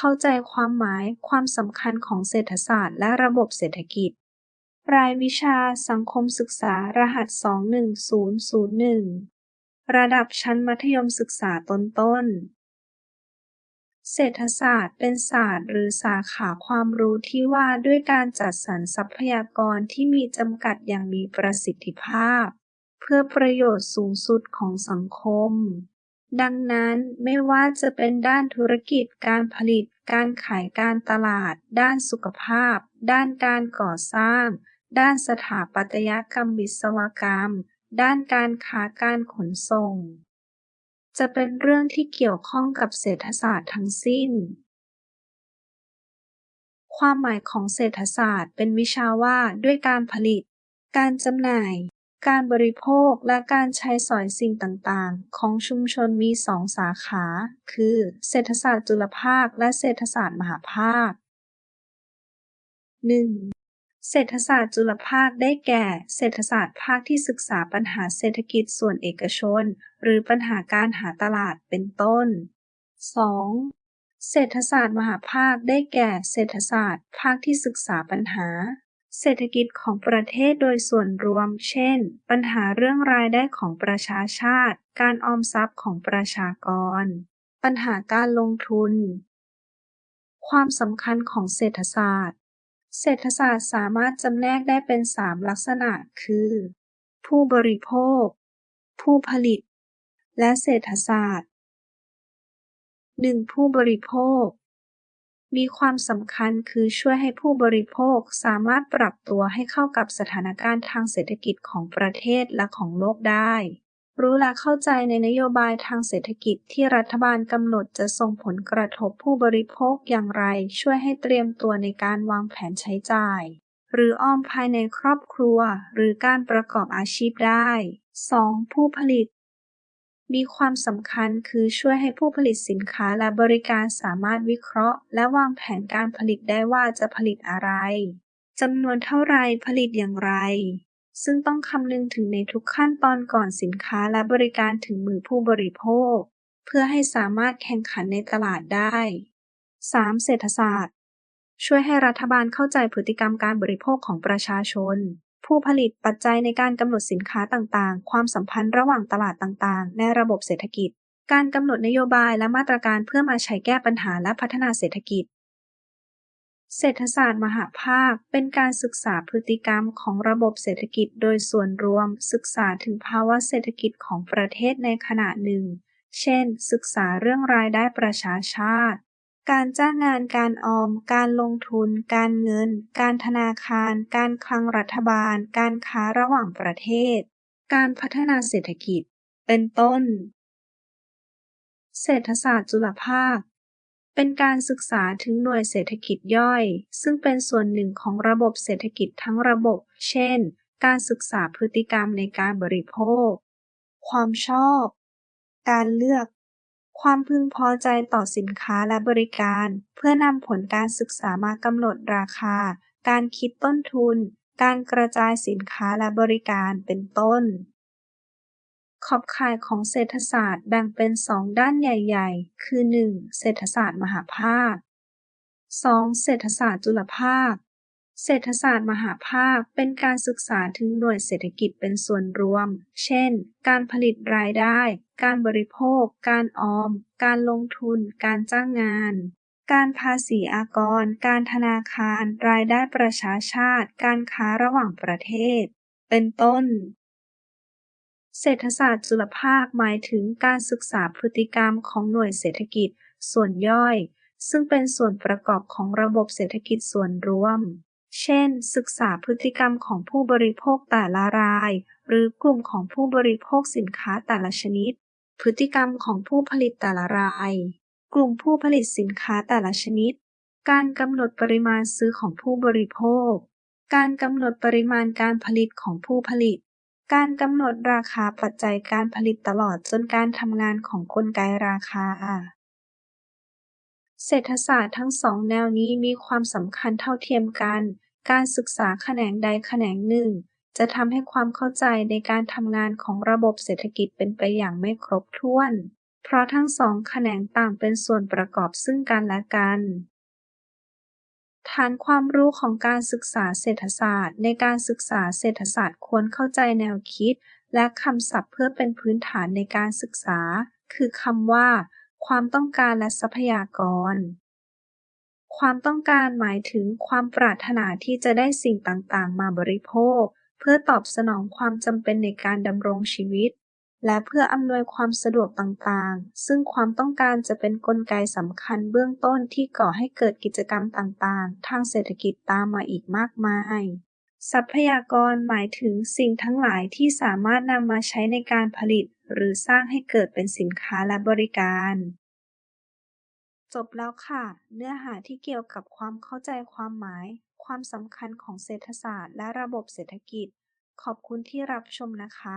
เข้าใจความหมายความสำคัญของเศรษฐศาสตร์และระบบเศรษฐกิจ รายวิชาสังคมศึกษารหัส 21001 ระดับชั้นมัธยมศึกษาตอนต้นเศรษฐศาสตร์เป็นศาสตร์หรือสาขาความรู้ที่ว่าด้วยการจัดสรรทรัพยากรที่มีจำกัดอย่างมีประสิทธิภาพ เพื่อประโยชน์สูงสุดของสังคม ดังนั้นไม่ว่าจะเป็นด้านธุรกิจ การผลิต การขายการตลาด ด้านสุขภาพ ด้านการก่อสร้าง ด้านสถาปัตยกรรมวิศวกรรม ด้านการค้าการขนส่ง จะเป็นเรื่องที่เกี่ยวข้องกับเศรษฐศาสตร์ทั้งสิ้น ความหมายของเศรษฐศาสตร์เป็นวิชาว่าด้วยการผลิต การจำหน่าย การบริโภคและการใช้สอยสิ่งต่าง ๆ ของชุมชนมีสองสาขา คือ เศรษฐศาสตร์จุลภาค และเศรษฐศาสตร์มหาภาค 1. เศรษฐศาสตร์จุลภาคได้แก่ เศรษฐศาสตร์ภาคที่ศึกษาปัญหาเศรษฐกิจส่วนเอกชน หรือปัญหาการหาตลาดเป็นต้น 2. เศรษฐศาสตร์มหาภาคได้แก่ เศรษฐศาสตร์ภาคที่ศึกษาปัญหา เศรษฐกิจของประเทศโดยส่วนรวม เช่น ปัญหาเรื่องรายได้ของประชาชาติ การออมทรัพย์ของประชากร ปัญหาการลงทุน ความสำคัญของเศรษฐศาสตร์ เศรษฐศาสตร์สามารถจำแนกได้เป็นสามลักษณะ คือ ผู้บริโภค ผู้ผลิต และเศรษฐศาสตร์ 1. ผู้บริโภค มีความสำคัญคือช่วยให้ผู้บริโภคสามารถปรับตัวให้เข้ากับสถานการณ์ทางเศรษฐกิจของประเทศและของโลกได้ รู้และเข้าใจในนโยบายทางเศรษฐกิจที่รัฐบาลกำหนดจะส่งผลกระทบผู้บริโภคอย่างไร ช่วยให้เตรียมตัวในการวางแผนใช้จ่าย หรือออมภายในครอบครัว หรือการประกอบอาชีพได้ 2. ผู้ผลิต มีความสำคัญคือช่วยให้ผู้ผลิตสินค้าและบริการสามารถวิเคราะห์ และวางแผนการผลิตได้ว่าจะผลิตอะไรจำนวนเท่าไรผลิตอย่างไร ซึ่งต้องคำนึงถึงในทุกขั้นตอนก่อนสินค้าและบริการถึงมือผู้บริโภค เพื่อให้สามารถแข่งขันในตลาดได้ 3. เศรษฐศาสตร์ ช่วยให้รัฐบาลเข้าใจพฤติกรรมการบริโภคของประชาชน ผู้ผลิตปัจจัยในการกำหนดสินค้าต่างๆ ความสัมพันธ์ระหว่างตลาดต่างๆ ในระบบเศรษฐกิจ การกำหนดนโยบายและมาตรการเพื่อมาใช้แก้ปัญหาและพัฒนาเศรษฐกิจ เศรษฐศาสตร์มหาภาค เป็นการศึกษาพฤติกรรมของระบบเศรษฐกิจโดยส่วนรวม ศึกษาถึงภาวะเศรษฐกิจของประเทศในขณะหนึ่ง เช่น ศึกษาเรื่องรายได้ประชาชาติ การจ้างงาน การออม การลงทุน การเงิน การธนาคาร การคลังรัฐบาล การค้าระหว่างประเทศ การพัฒนาเศรษฐกิจ เป็นต้น เศรษฐศาสตร์จุลภาค เป็นการศึกษาถึงหน่วยเศรษฐกิจย่อย ซึ่งเป็นส่วนหนึ่งของระบบเศรษฐกิจทั้งระบบ เช่น การศึกษาพฤติกรรมในการบริโภค ความชอบ การเลือก ความพึงพอใจต่อสินค้าและบริการ เพื่อนำผลการศึกษามากำหนดราคา การคิดต้นทุน การกระจายสินค้าและบริการเป็นต้น ขอบข่ายของเศรษฐศาสตร์แบ่งเป็นสองด้านใหญ่ ๆ คือ 1. เศรษฐศาสตร์มหาภาค 2. เศรษฐศาสตร์จุลภาค เศรษฐศาสตร์มหาภาค เป็นการศึกษาถึงหน่วยเศรษฐกิจเป็นส่วนรวม เช่น การผลิตรายได้ การบริโภค การออม การลงทุน การจ้างงาน การภาษีอากร การธนาคาร รายได้ประชาชาติ การค้าระหว่างประเทศ เป็นต้น เศรษฐศาสตร์จุลภาคหมายถึงการศึกษาพฤติกรรมของหน่วยเศรษฐกิจ ส่วนย่อย ซึ่งเป็นส่วนประกอบของระบบเศรษฐกิจส่วนรวม เช่น ศึกษาพฤติกรรมของผู้บริโภคแต่ละราย หรือกลุ่มของผู้บริโภคสินค้าแต่ละชนิด พฤติกรรมของผู้ผลิตแต่ละราย กลุ่มผู้ผลิตสินค้าแต่ละชนิด การกำหนดปริมาณซื้อของผู้บริโภค การกำหนดปริมาณการผลิตของผู้ผลิต การกำหนดราคาปัจจัยการผลิตตลอดจนการทำงานของกลไกราคา เศรษฐศาสตร์ทั้งสองแนวนี้มีความสำคัญเท่าเทียมกัน การศึกษาแขนงใดแขนงหนึ่ง จะทำให้ความเข้าใจในการทำงานของระบบเศรษฐกิจเป็นไปอย่างไม่ครบถ้วน เพราะทั้งสองแขนงต่างเป็นส่วนประกอบซึ่งกันและกันฐานความรู้ของการศึกษาเศรษฐศาสตร์ ในการศึกษาเศรษฐศาสตร์ควรเข้าใจแนวคิด และคำศัพท์เพื่อเป็นพื้นฐานในการศึกษา คือคำว่า ความต้องการและทรัพยากร ความต้องการหมายถึงความปรารถนาที่จะได้สิ่งต่างๆ มาบริโภค เพื่อตอบสนองความจำเป็นในการดำรงชีวิต และเพื่ออำนวยความสะดวกต่างๆ ซึ่งความต้องการจะเป็นกลไกสำคัญเบื้องต้นที่ก่อให้เกิดกิจกรรมต่างๆ ทางเศรษฐกิจตามมาอีกมากมาย ทรัพยากรหมายถึงสิ่งทั้งหลายที่สามารถนำมาใช้ในการผลิต หรือสร้างให้เกิดเป็นสินค้าและบริการ จบแล้วค่ะ เนื้อหาที่เกี่ยวกับความเข้าใจความหมาย ความสำคัญของเศรษฐศาสตร์และระบบเศรษฐกิจ ขอบคุณที่รับชมนะคะ